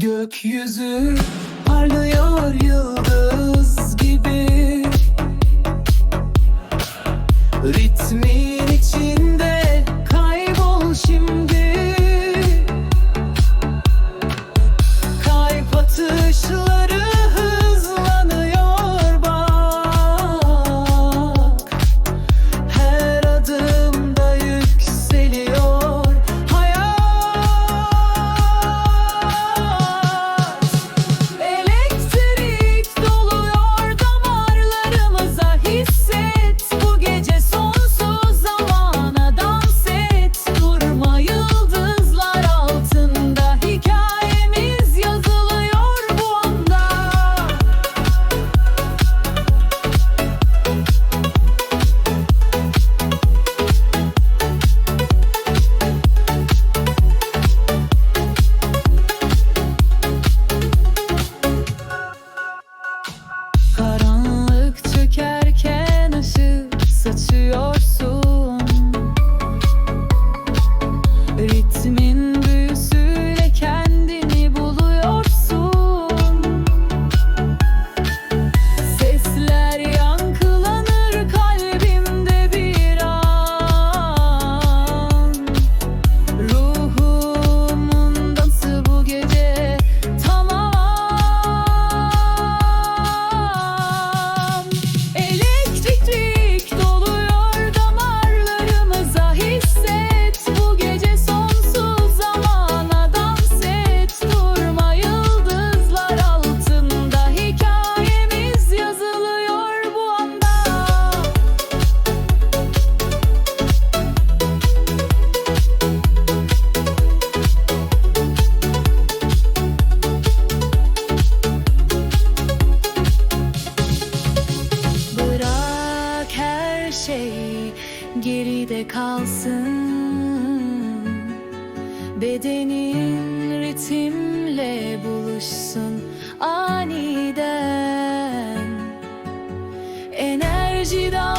Gökyüzü parlıyor yıldız gibi. Ritmi ritmin geride kalsın. Bedenin ritimle buluşsun aniden. Enerjiden